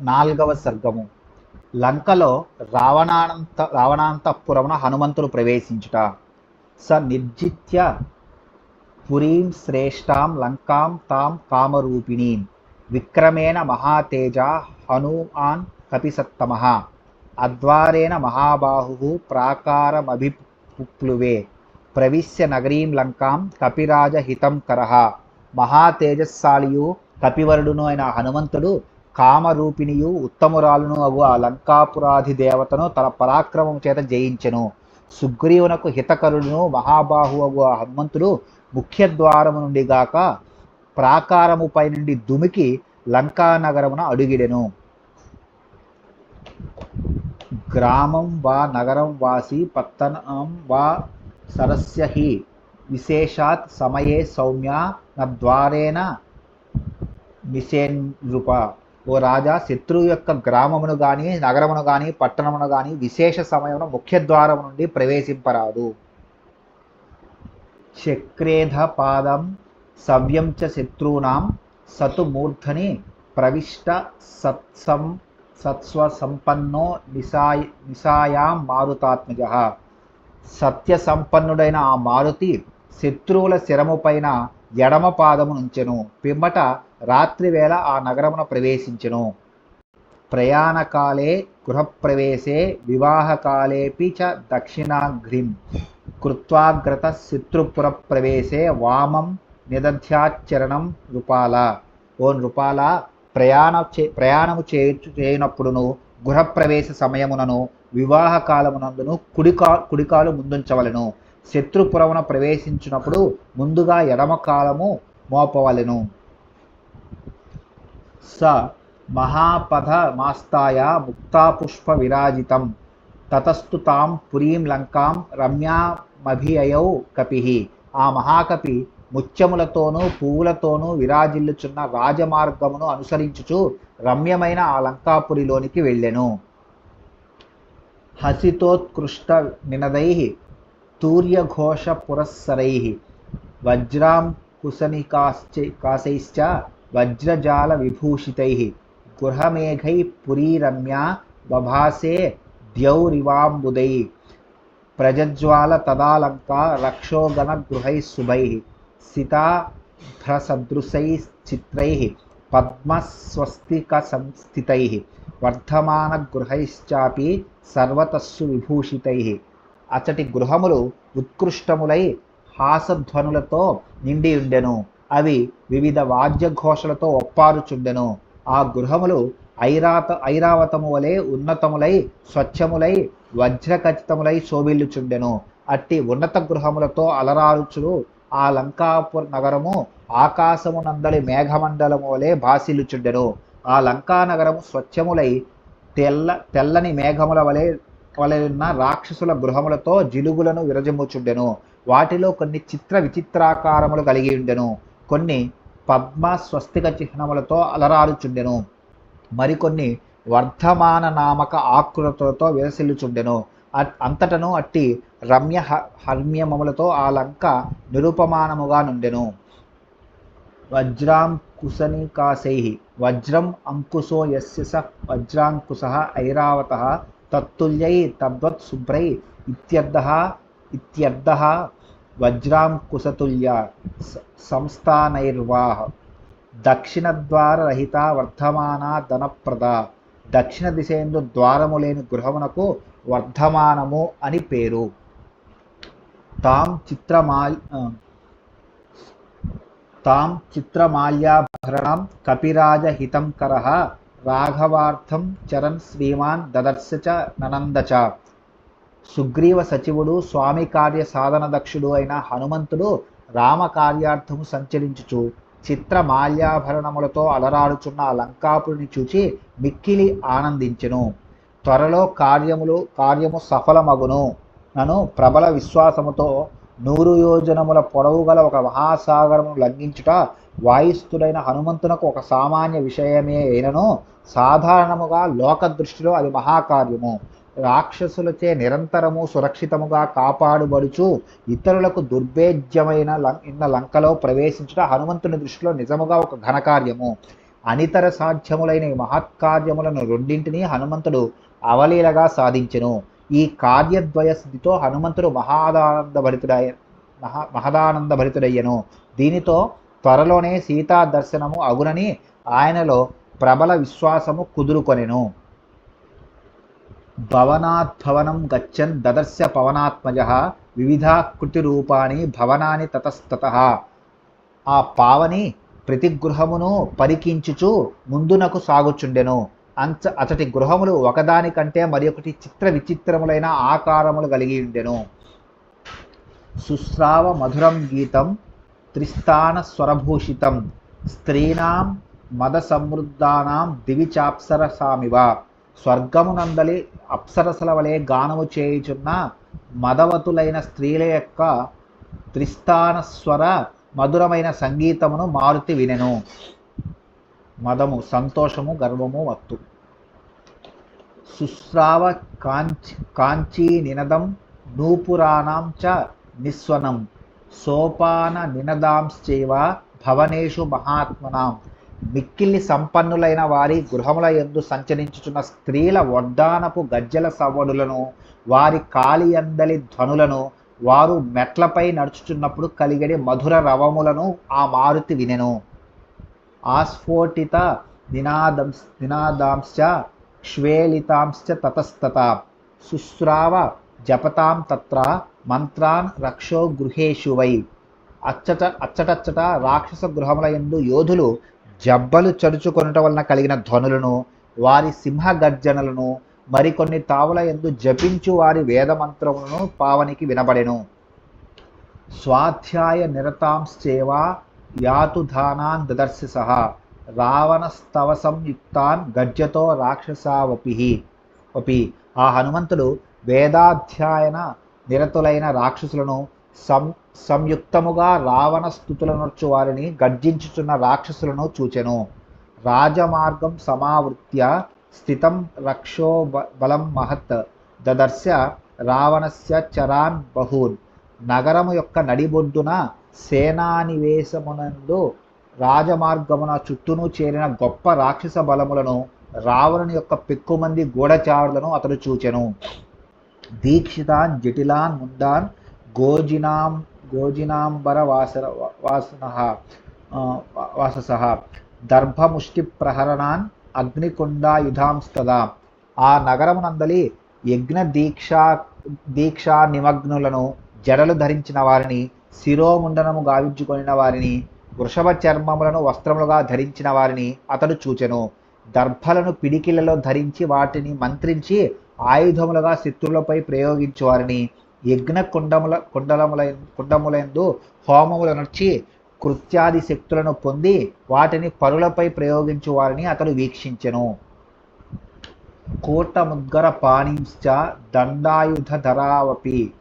నాల్గవ సర్గము. లంకలో రావణానంత రావణాంతఃపురమున హనుమంతుడు ప్రవేశించుట. స నిర్జిత్య పురీం శ్రేష్టాం లంకాం తాం కామరూపిణీం. విక్రమేణ మహాతేజ హనుమాన్ కపిసత్తమ. అద్వారేణ మహాబాహు ప్రాకారమభిప్లువే ప్రవిశ్య నగరీం లంకాం కపిరాజ హితం కరహ మహాతేజస్సాలియు కపివరుడును అయిన హనుమంతుడు కామరూపిణియు ఉత్తమురాలును అగు ఆ లంకాపురాధి దేవతను తన పరాక్రమం చేత జయించెను. సుగ్రీవునకు హితకరుడును మహాబాహు అగు ఆ హనుమంతుడు ముఖ్య ద్వారము నుండి గాక ప్రాకారముపై నుండి దుమికి లంకా నగరమున అడుగిడెను. గ్రామం వా నగరం వాసి పత్తనం వా సరస్యహి విశేషాత్ సమయే సౌమ్య నద్వారేణ రూప. ఓ రాజా శత్రువు యొక్క గ్రామమును గాని నగరమును గాని పట్టణమును గాని విశేష సమయంలో ముఖ్య ద్వారము నుండి ప్రవేశింపరాదు. చక్రేధ పాదం సవ్యం చ శత్రూనాం సతు మూర్ధని ప్రవిష్ట సత్సం సత్స్వ సంపన్నో నిసాయ నిసాయాం మారుతాత్మజ. సత్య సంపన్నుడైన ఆ మారుతి శత్రువుల శిరము పైన ఎడమ పాదము నుంచెను. పిమ్మట రాత్రివేళ ఆ నగరమున ప్రవేశించెను. ప్రయాణకాలే గృహప్రవేశే వివాహకాలేపి చ దక్షిణాగ్రిం. కృత్వాగ్రత శత్రుపుర ప్రవేశే వామం నిదధ్యాచరణం నృపాల ఓ నృపాల ప్రయాణ చే ప్రయాణము చేయు చేయనప్పుడును గృహప్రవేశ సమయమునను వివాహ కాలమునందును కుడికా కుడికాలు ముందుంచవలెను. శత్రుపురమున ప్రవేశించినప్పుడు ముందుగా ఎడమ కాలము మోపవలెను. స మహాపథ మాస్తాయ ముక్తాపుష్ప విరాజితం తతస్తు తాం పురీం లంకాం రమ్యామభియయౌ కపి. ఆ మహాకపి ముత్యములతోనూ పువ్వులతోనూ విరాజిల్లుచున్న రాజమార్గమును అనుసరించుచు రమ్యమైన ఆ లంకాపురిలోనికి వెళ్ళెను. హసితోత్కృష్ట నినదై తూర్యఘోష పురస్సరై వజ్రాం కుశనికాశ్చ కాశైశ్చ వజ్రజాల విభూషితై గృహమేఘై పురీరమ్యా బభాసే ద్యౌరివాంబుదై ప్రజజ్వాల తదాలంకా రక్షోగణ గృహై శుభై సితాభ్రసదృశై చిత్రై పద్మస్వస్తిక సంస్థితై వర్ధమాన గృహైశ్చాపి సర్వతస్సు విభూషితై అచటి గృహములు ఉత్కృష్టములై హాసధ్వనులతో నిండి ఉండెను. అవి వివిధ వాద్యఘోషలతో ఒప్పారుచుండెను. ఆ గృహములు ఐరాత ఐరావతము వలె ఉన్నతములై స్వచ్ఛములై వజ్రఖచితములై శోభిల్లుచుండెను. అట్టి ఉన్నత గృహములతో అలరారుచులు ఆ లంకాపుర నగరము ఆకాశము నందలి మేఘమండలము వలె భాసిల్లుచుండెను. ఆ లంకా నగరము స్వచ్ఛములై తెల్ల తెల్లని మేఘముల వలె వలె ఉన్న రాక్షసుల గృహములతో జిలుగులను విరజముచుండెను వాటిలో కొన్ని చిత్ర విచిత్రాకారములు కలిగి ఉండెను. కొన్ని పద్మ స్వస్తిక చిహ్నములతో అలరారుచుండెను. మరికొన్ని వర్ధమాన నామక ఆకృతులతో విరసిల్లుచుండెను. అంతటను అట్టి రమ్య హర్మ్యమములతో ఆ లంక నిరుపమానముగా నుండెను. వజ్రాంకుశనికాశై వజ్రం అంకుశో యస్య స వజ్రాంకుశ ఐరావత తత్తుల్యై తద్వత్ శుభ్రై ఇత్యర్థ ఇత్యర్థ వజ్రాంకుశతుల్య సంస్థానైర్వాహ. దక్షిణద్వారరహిత వర్ధమానా ధనప్రద. దక్షిణ దిశేందు ద్వారము లేని గృహమునకు వర్ధమానము అని పేరు. తాం చిత్రమాల్ తాం చిత్రమాల్యాభరణం కపిరాజహితంకర. రాఘవార్థం చరణ్ శ్రీమాన్ దదర్శ చ ననంద చ. సుగ్రీవ సచివుడు స్వామి కార్య సాధన దక్షుడు అయిన హనుమంతుడు రామ కార్యార్థము సంచరించుచు చిత్ర మాల్యాభరణములతో అలరాడుచున్న లంకాపుడిని చూచి మిక్కిలి ఆనందించెను. త్వరలో కార్యములు కార్యము సఫలమగును. నను ప్రబల విశ్వాసముతో నూరు యోజనముల పొడవు గల ఒక మహాసాగరమును లంఘించుట వాయిస్తుడైన హనుమంతునకు ఒక సామాన్య విషయమే అయినను సాధారణముగా లోక దృష్టిలో అది మహాకార్యము. రాక్షసులచే నిరంతరము సురక్షితముగా కాపాడుబడుచు ఇతరులకు దుర్భేద్యమైన లం ఇన్న లంకలో ప్రవేశించుట హనుమంతుని దృష్టిలో నిజముగా ఒక ఘనకార్యము. అనితర సాధ్యములైన ఈ మహత్కార్యములను రెండింటినీ హనుమంతుడు అవలీలగా సాధించెను. ఈ కార్యద్వయ స్థితితో హనుమంతుడు మహాదానందభరితుడై మహా మహదానంద భరితుడయ్యను దీనితో త్వరలోనే సీతా దర్శనము అగునని ఆయనలో ప్రబల విశ్వాసము కుదురుకొనెను. భవనాద్భవనం గచ్చన్ దదర్శ పవనాత్మజ వివిధాకృతి రూపాన్ని భవనాని తతస్తత. ఆ పావని ప్రతి గృహమును పరికించుచు ముందునకు సాగుచుండెను. అంచ అతటి గృహములు ఒకదానికంటే మరి ఒకటి చిత్ర విచిత్రములైన ఆకారములు కలిగి ఉండెను సుస్రావ మధురం గీతం త్రిస్థాన స్వరభూషితం. స్త్రీణాం మద సమృద్ధానాం దివిచాప్సరసామివ స్వర్గమునందలి అప్సరసల వలె గానము చేయుచున్న మదవతులైన స్త్రీల యొక్క త్రిస్థాన స్వర మధురమైన సంగీతమును మారుతి వినెను. మదము సంతోషము గర్వము వత్తు. సుస్రావ కాంచి కాంచీ నినదం నూపురాణం చ నిస్వనం. సోపాన నినదాంశ్చైవ భవనేషు మహాత్మనాం. మిక్కిలి సంపన్నులైన వారి గృహముల యందు సంచరించుచున్న స్త్రీల వడ్డానపు గజ్జల సవ్వడులను వారి కాలియందలి ధ్వనులను వారు మెట్లపై నడుచుచున్నప్పుడు కలిగడి మధుర రవములను ఆ మారుతి వినెను. ఆస్ఫోటిత నినాదం నినాదాంశ్చ క్షేళితాంశ్చ తతస్తత శుశ్రావ జపతాం తత్ర మంత్రాన్ రక్షో గృహేషు వై. అచ్చట అచ్చటచ్చట రాక్షస గృహముల యందు యోధులు జబ్బలు చరుచుకొనుట వలన కలిగిన ధ్వనులను వారి సింహ గర్జనలను మరికొన్ని తావుల ఎందు జపించు వారి వేదమంత్రములను పావనికి వినబడెను. స్వాధ్యాయ నిరతాంశ్చేవ యాతుధానాన్ దదర్శి సహ రావణస్తవ సంయుక్తాన్ గర్జతో రాక్షసావపిహి వపి ఆ హనుమంతుడు వేదాధ్యాయన నిరతులైన రాక్షసులను సం సంయుక్తముగా రావణ స్థుతులనొచ్చు వారిని గర్జించుచున్న రాక్షసులను చూచెను. రాజమార్గం సమావృత్య స్థితం రక్షో బలం మహత్. దదర్శ రావణస్య చరాన్ బహూన్. నగరము యొక్క నడిబొడ్డున సేనానివేశమునందు రాజమార్గమున చుట్టూను చేరిన గొప్ప రాక్షస బలములను రావణుని యొక్క పెక్కుమంది గూఢచారులను అతడు చూచెను. దీక్షితాన్ జటిలాన్ ముందాన్ గోజినాం గోజినాంబర వాసర వాసన వాసస దర్భముష్టి ప్రహరణాన్ అగ్నికుండాయుధాంస్తదా. ఆ నగరమునందలి యజ్ఞ దీక్షా దీక్షా నిమగ్నులను జడలు ధరించిన వారిని శిరోముండనము గావించుకొనిన వారిని వృషభ చర్మములను వస్త్రములుగా ధరించిన వారిని అతడు చూచెను. దర్భలను పిడికిలలో ధరించి వాటిని మంత్రించి ఆయుధములుగా శత్రులపై ప్రయోగించేవారిని యజ్ఞ కుండముల కుండలముల కుండములందు హోమముల నర్చి కృత్యాది శక్తులను పొంది వాటిని పరులపై ప్రయోగించు వారిని అతడు వీక్షించెను. కూటముద్గర పాణింశ్చ దండాయుధధరావపి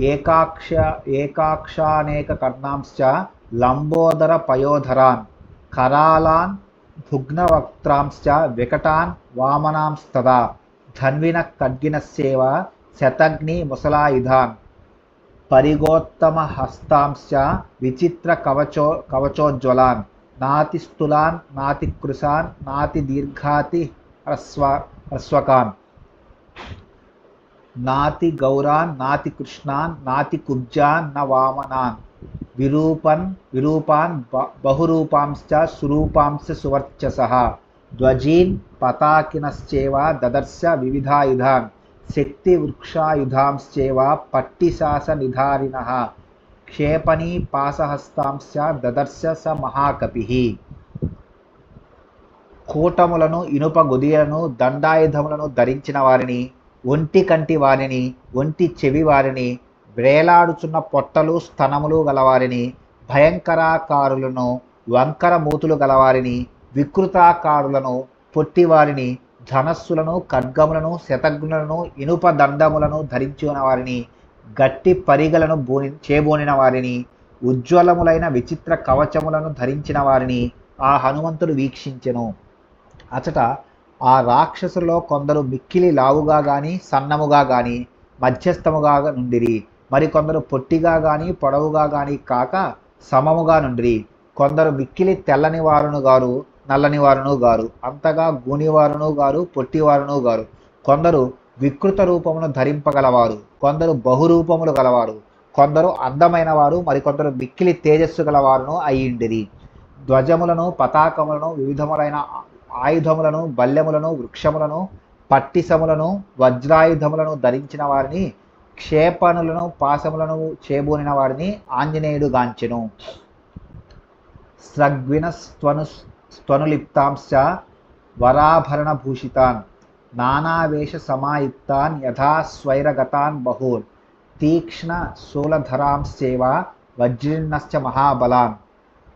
ఏకాక్ష ఏకాక్షానేక కర్ణాంశ్చ లంబోదర పయోధరాన్ కరాలాన్ భుగ్నవక్త్రాంశ్చ వికటాన్ వామనాంస్తదా. ధన్విన ఖడ్గినస్యేవ शतघ्नि मुसलायुधान्। परिगोत्तमहस्तांश्च विचित्रकवचो नातिदीर्घाति नातिस्थूलान्, नातिकृशान् नातिदीर्घातिह्रस्व ह्रस्वकान्। नातिगौरान्, नातिकृष्णान्, नातिकुब्जान् न वामना विरूपन् विरूपान् बहुरूपांश्च सुरूपांश्च सुवर्चसः। ध्वजीन्, पताकिनश्चेव ददर्श विविधायुधान्। శక్తి వృక్షాయుధాంశ్చేవ పట్టిశాస నిధారిణః క్షేపణీ పాసహస్తాంశ దదర్శ స మహాకపి. కూటములను ఇనుప గుదియలను దండాయుధములను ధరించిన వారిని ఒంటి కంటి వారిని ఒంటి చెవి వారిని వేలాడుచున్న పొట్టలు స్తనములు గలవారిని భయంకరాకారులను వంకర మూతులు గలవారిని వికృతాకారులను పొట్టివారిని ధనస్సులను ఖడ్గములను శతఘ్నులను ఇనుప దండములను ధరించిన వారిని గట్టి పరిగలను బోని చేబోనిన వారిని ఉజ్వలములైన విచిత్ర కవచములను ధరించిన వారిని ఆ హనుమంతుడు వీక్షించెను. అచట ఆ రాక్షసులో కొందరు మిక్కిలి లావుగా గాని సన్నముగా గాని మధ్యస్థముగా నుండిరి. మరికొందరు పొట్టిగా గాని పొడవుగా గాని కాక సమముగా నుండిరి. కొందరు మిక్కిలి తెల్లని వారును గారు నల్లని వారును గారు. అంతగా గూనివారును గారు పొట్టివారును గారు. కొందరు వికృత రూపమును ధరింపగలవారు. కొందరు బహురూపములు గలవారు. కొందరు అందమైన వారు మరికొందరు మిక్కిలి తేజస్సు గలవారును అయ్యిండిరి. ధ్వజములను పతాకములను వివిధములైన ఆయుధములను బల్యములను వృక్షములను పట్టిసములను వజ్రాయుధములను ధరించిన వారిని క్షేపణులను పాశములను చేబూనిన వారిని ఆంజనేయుడు గాంచెను. స్రగ్వినస్త్వనుస్ స్త్వను స్త్వనులిప్తాంశ్చ వరాభరణ భూషితాన్ నానావేష సమాయుక్తాన్ యథా స్వైరగతాన్ బహూన్ తీక్ష్ణ శూలధరాంశ్చేవ వజ్రిన్నశ్చ మహాబలాన్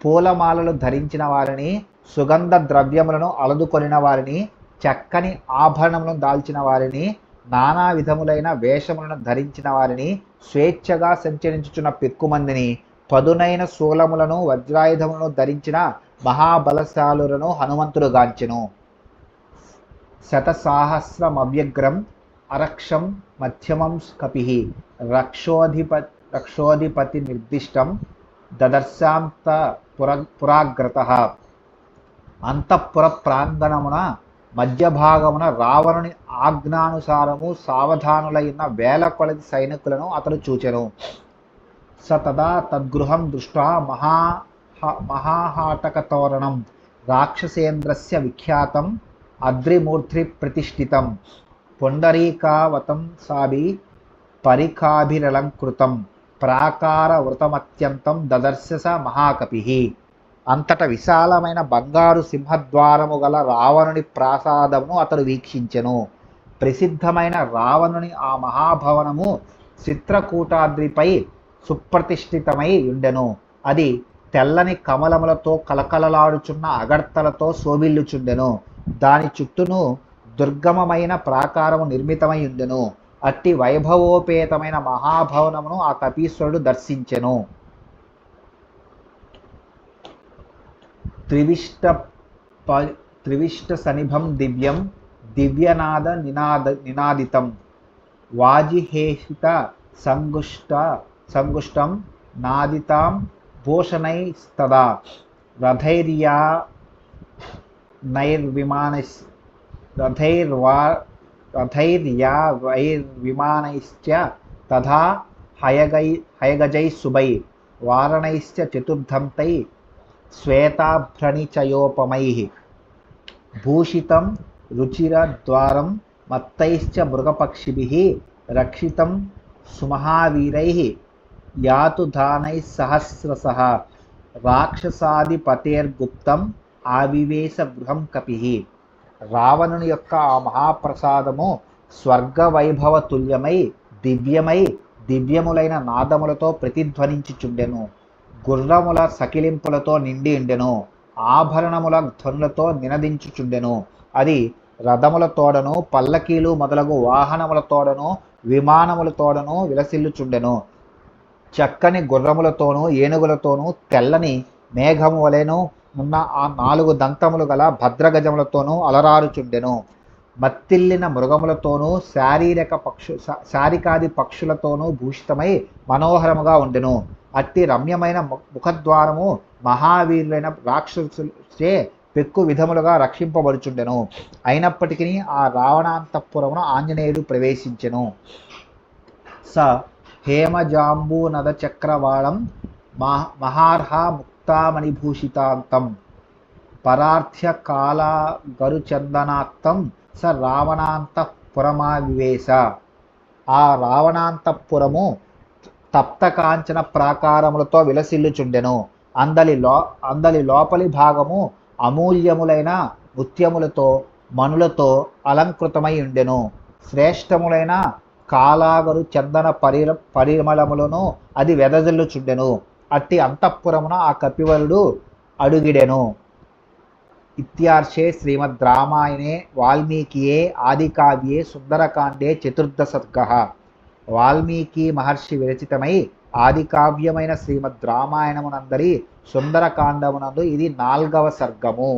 పూలమాలలు ధరించిన వారిని సుగంధ ద్రవ్యములను అలదుకొనిన వారిని చక్కని ఆభరణములను దాల్చిన వారిని నానా విధములైన వేషములను ధరించిన వారిని స్వేచ్ఛగా సంచరించుచున్న పెక్కుమందిని పదునైన శూలములను వజ్రాయుధములను ధరించిన మహాబలశాలులను హనుమంతుడు గాంచెను. శతసాహస్రమవ్యగ్రం అరక్షం మధ్యమం కపి రక్షోధిప రక్షోధిపతి నిర్దిష్టం దదర్శాంత పుర పురాగ్రత. అంతఃపుర ప్రాంగణమున మధ్య భాగమున రావణుని ఆజ్ఞానుసారము సావధానులైన వేల కొలది సైనికులను అతడు చూచెను. స తదా తద్గృహం దృష్ట్వా మహా మహాహాటకతోరణం. రాక్షసేంద్రస్య విఖ్యాతం అద్రిమూర్తి ప్రతిష్ఠితం. పుండరీకావతం సాభి పరికాభిరలంకృతం. ప్రాకార దదర్శ దదర్శస మహాకపి. అంతట విశాలమైన బంగారు సింహద్వారము గల రావణుని ప్రాసాదమును అతడు వీక్షించెను. ప్రసిద్ధమైన రావణుని ఆ మహాభవనము చిత్రకూటాద్రిపై సుప్రతిష్ఠితమై ఉండెను. అది తెల్లని కమలములతో కలకలలాడుచున్న అగర్తలతో శోభిల్లుచుండెను. దాని చుట్టూను దుర్గమమైన ప్రాకారము నిర్మితమై ఉండెను. అట్టి వైభవోపేతమైన మహాభవనమును ఆ కపీశ్వరుడు దర్శించెను. త్రివిష్ట ప త్రివిష్ట సనిభం దివ్యం దివ్యనాద నినాద నినాదితం. వాజిహేషిత సంగుష్ట संगुष्टम सङ्गुष्टं नादितां तदा रथैर्या नैर्विमानस् रथैर्वा रथैर्या वैर्विमानैश्च तथा हयगै हयगजैः सुभै वारणैश्च चतुर्धन्तैः श्वेताभ्रणिचयोपमैः भूषितं रुचिरद्वारं मत्तैश्च मृगपक्षिभिः रक्षितं सुमहावीरैः యాతు దానైः సహస్రస రాక్షసాధిపతేర్గుప్తం ఆవివేశ గృహం కపి. రావణుని యొక్క ఆ మహాప్రసాదము స్వర్గ వైభవ తుల్యమై దివ్యమై దివ్యములైన నాదములతో ప్రతిధ్వనించుచుండెను. గుర్రముల సకిలింపులతో నిండి ఉండెను. ఆభరణముల ధ్వనులతో నినదించుచుండెను. అది రథముల తోడను పల్లకీలు మొదలగు వాహనముల తోడను విమానముల తోడను విలసిల్లుచుండెను. చక్కని గుర్రములతోనూ ఏనుగులతోనూ తెల్లని మేఘము వలెను ఉన్న ఆ నాలుగు దంతములు గల భద్రగజములతోనూ అలరారుచుండెను. మత్తిల్లిన మృగములతోనూ శారీరక పక్షు శారికాది పక్షులతోనూ భూషితమై మనోహరముగా ఉండెను. అట్టి రమ్యమైన ము- ముఖద్వారము మహావీరులైన రాక్షసులచే పెక్కు విధములుగా రక్షింపబడుచుండెను. అయినప్పటికీ ఆ రావణాంతఃపురమున ఆంజనేయుడు ప్రవేశించెను. స హేమజాంబూనద చక్రవాళం మహ మహార్హ ముక్తామణిభూషితాంతం. పరార్థ్య కాల గరుచందనాక్తం స రావణాంతఃపురమావివేశ. ఆ రావణాంతఃపురము తప్తకాంచన ప్రాకారములతో విలసిల్లుచుండెను. అందలి లో అందలి లోపలి భాగము అమూల్యములైన ముత్యములతో మణులతో అలంకృతమై ఉండెను. శ్రేష్టములైన కాలాగరు చందన పరిర పరిమళములను అది వెదజల్లుచుండెను. అట్టి అంతఃపురమున ఆ కపివరుడు అడుగిడెను. ఇత్యార్షే శ్రీమద్ రామాయణే వాల్మీకియే ఆదికావ్యే సుందరకాండే చతుర్థ సర్గ వాల్మీకి మహర్షి విరచితమై ఆదికావ్యమైన శ్రీమద్ రామాయణమునందరి సుందరకాండమునందు ఇది నాల్గవ సర్గము.